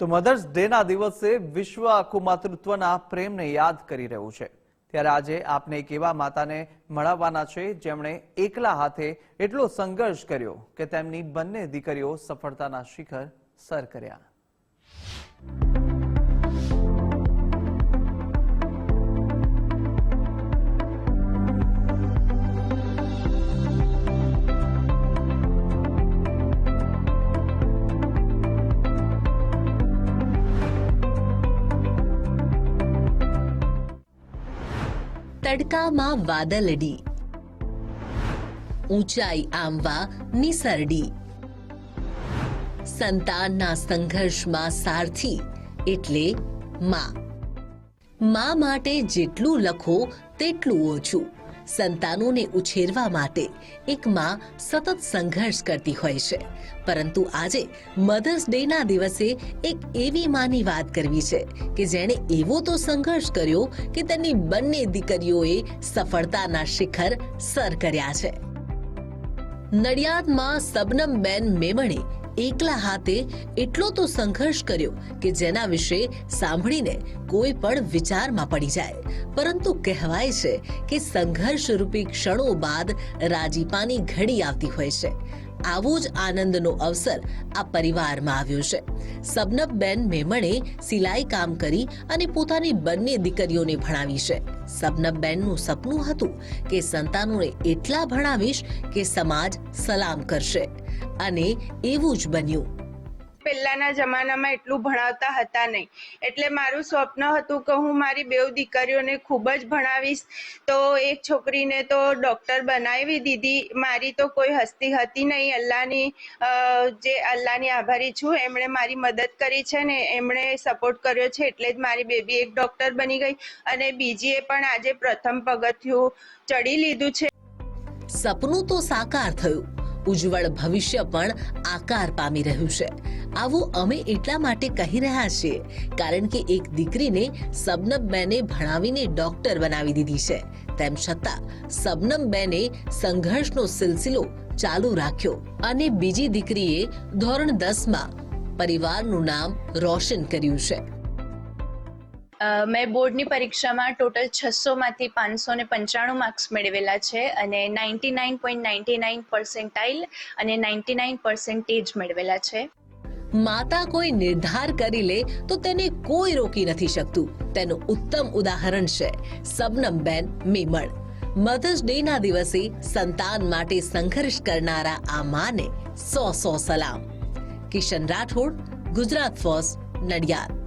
તો મધર્સ ડેના દિવસે વિશ્વ આખું માતૃત્વના પ્રેમને યાદ કરી રહ્યું છે. ત્યારે આજે આપને એક એવા માતાને મળાવવાના છે જેમણે એકલા હાથે એટલો સંઘર્ષ કર્યો કે તેમની બંને દીકરીઓ સફળતાના શિખર સર કર્યા. તડકામાં વાદળડી. ઊંચાઈ આંબવા નિસરડી. સંતાનના સંઘર્ષમાં સારથી, એટલે માં. મા માટે જેટલું લખો, તેટલું ઓછું. સંતાનોને ઉછેરવા માટે એક માં સતત સંઘર્ષ કરતી હોય છે. પરંતુ આજે મધર્સ ડેના દિવસે એક એવી માની વાત કરવી છે કે જેણે એવો તો સંઘર્ષ કર્યો કે તેની બંને દીકરીઓએ સફળતાના શિખર સર કર્યા છે. નડિયાદમાં સબનમબેન મેમણે એકલા હાથે એટલો તો સંઘર્ષ કર્યો કે જેના વિશે સાંભળીને કોઈ પણ વિચારમાં પડી જાય. પરંતુ કહેવાય છે કે સંઘર્ષ રૂપી ક્ષણો બાદ રાજીપાની ઘડી આવતી હોય છે. આવો જ આનંદનો અવસર આ પરિવારમાં આવ્યો છે. સબનબેન મેમણે સિલાઈ કામ કરી અને પોતાની બંને દીકરીઓને ભણાવી છે. સબનબેનનું સપનું હતું કે સંતાનોને એટલા ભણાવીશ કે સમાજ સલામ કરશે. અને એવું જ બન્યું. પહેલાના જમાનામાં એટલું ભણાવતા હતા નહીં. એટલે મારું સ્વપ્ન હતું કે હું મારી બે દીકરીઓને ખૂબ જ ભણાવીશ. તો એક છોકરીને તો ડૉક્ટર બનાવી દીધી. મારી તો કોઈ હસ્તી હતી નહીં. અલ્લાહની જે અલ્લાહની આભારી છું, એમણે મારી મદદ કરી છે ને એમણે સપોર્ટ કર્યો છે એટલે જ મારી બેબી એક ડૉક્ટર બની ગઈ અને બીજીએ પણ આજે પ્રથમ પગથિયું ચડી લીધું છે. સપનું તો સાકાર થયું. ઉજ્જવળ ભવિષ્ય પણ આકાર પામી રહ્યું છે. આવું અમે એટલા માટે કહી રહ્યા છીએ, કારણ કે એક દીકરીને સબનમ બેને ભણાવીને ડોક્ટર બનાવી દીધી છે. તેમ છતાં સબનમ બેને સંઘર્ષનો સિલસિલો ચાલુ રાખ્યો અને બીજી દીકરીએ ધોરણ દસમાં પરિવારનું નામ રોશન કર્યું છે. મેં બોર્ડની પરીક્ષામાં ટોટલ છસોમાંથી પાંચસો ને પંચાણું માર્ક્સ મેળવેલા છે અને ninety nine point ninety nine percentile અને નાઇન્ટી નાઇન પર્સેન્ટેજ મેળવેલા છે. માતા કોઈ નિર્ધાર કરી લે તો તેને કોઈ રોકી નથી શકતું. તેનું ઉત્તમ ઉદાહરણ છે સબનમબેન મેમણ મધર્સ ડે ના દિવસે સંતાન માટે સંઘર્ષ કરનારા આ માને સો સો સલામ. કિશન રાઠોડ, ગુજરાત ફર્સ્ટ, નડિયાદ.